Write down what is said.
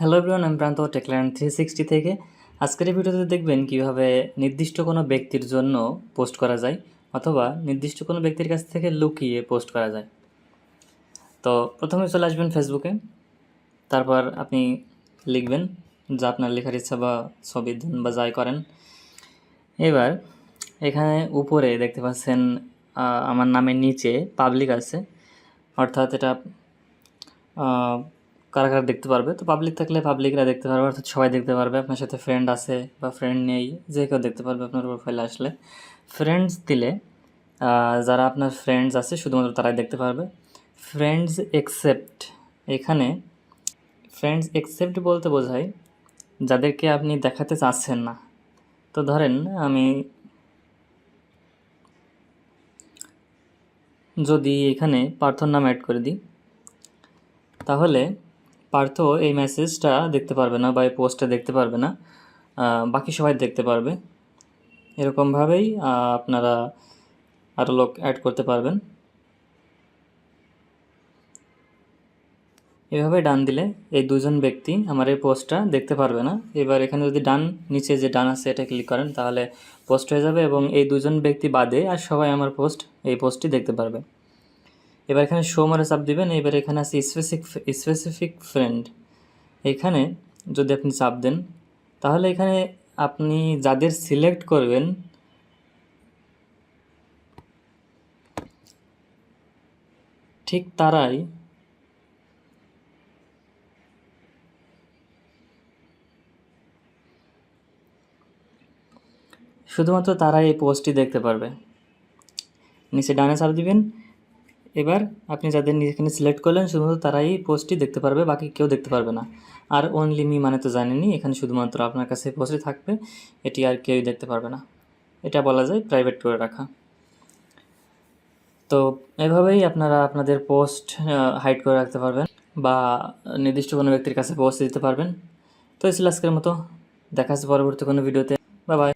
Hello everyone আমি প্রান্ত Techland three sixty থেকে। আজকের ভিডিওতে দেখবেন কীভাবে নির্দিষ্ট কোনো ব্যক্তির জন্য পোস্ট করা যায় অথবা নির্দিষ্ট কোনো ব্যক্তির কাছ থেকে লুকিয়ে পোস্ট করা যায়। তো প্রথমে চলে আসবেন ফেসবুকে তারপর আপনি লিখবেন যা আপনার লেখার ইচ্ছা বা ছবি দেন বা যাই করেন। এবার এখানে উপরে দেখতে পাচ্ছেন আমার নামের নিচে পাবলিক আছে। অর্থাৎ এটা কারা কারা দেখতে পারবে? তো পাবলিক থাকলে পাবলিকরা দেখতে পারবে, অর্থাৎ সবাই দেখতে পারবে। আপনার সাথে ফ্রেন্ড আছে বা ফ্রেন্ড নেই, যে কেউ দেখতে পারবে আপনার প্রোফাইলে আসলে। ফ্রেন্ডস দিলে যারা আপনার ফ্রেন্ডস আছে, শুধুমাত্র তারাই দেখতে পারবে। ফ্রেন্ডস একসেপ্ট এখানে ফ্রেন্ডস একসেপ্ট বলতে বোঝায় যাদেরকে আপনি দেখাতে চাচ্ছেন না। তো ধরেন আমি যদি এখানে পার্থর নাম অ্যাড করে দিই, তাহলে পার্থ এই মেসেজটা দেখতে পারবে না বা এই পোস্টটা দেখতে পারবে না। বাকি সবাই দেখতে পারবে। এরকমভাবেই আপনারা আরও লোক অ্যাড করতে পারবেন। এভাবে ডান দিলে এই দুজন ব্যক্তি আমার এই পোস্টটা দেখতে পারবে না। এবার এখানে যদি ডান, নিচে যে ডান আছে এটা ক্লিক করেন, তাহলে পোস্ট হয়ে যাবে এবং এই দুজন ব্যক্তি বাদে আর সবাই আমার পোস্ট এই পোস্টটি দেখতে পারবে। এবার এখানে শো মারে চাপ দিবেন, এবার এখানে আছে স্পেসিফিক স্পেসিফিক ফ্রেন্ড এখানে যদি আপনি চাপ দেন, তাহলে এখানে আপনি যাদের সিলেক্ট করবেন, ঠিক তারাই শুধুমাত্র তারাই এই পোস্টটি দেখতে পারবে। নিচে ডানে চাপ দিবেন এবার আপনি যাদের এখানে সিলেক্ট করলেন, শুধুমাত্র তারাই পোস্টটি দেখতে পারবে, বাকি কেউ দেখতে পারবে না। আর অনলি মি মানে তো জানেনই, এখানে শুধুমাত্র আপনার কাছে পোস্টই থাকবে, এটি আর কেউই দেখতে পারবে না। এটা বলা যায় প্রাইভেট করে রাখা। তো এভাবেই আপনারা আপনাদের পোস্ট হাইড করে রাখতে পারবেন বা নির্দিষ্ট কোনো ব্যক্তির কাছে পোস্ট দিতে পারবেন। তো ছিল আজকের মতো। দেখা যাচ্ছে পরবর্তী কোনো ভিডিওতে বা বাই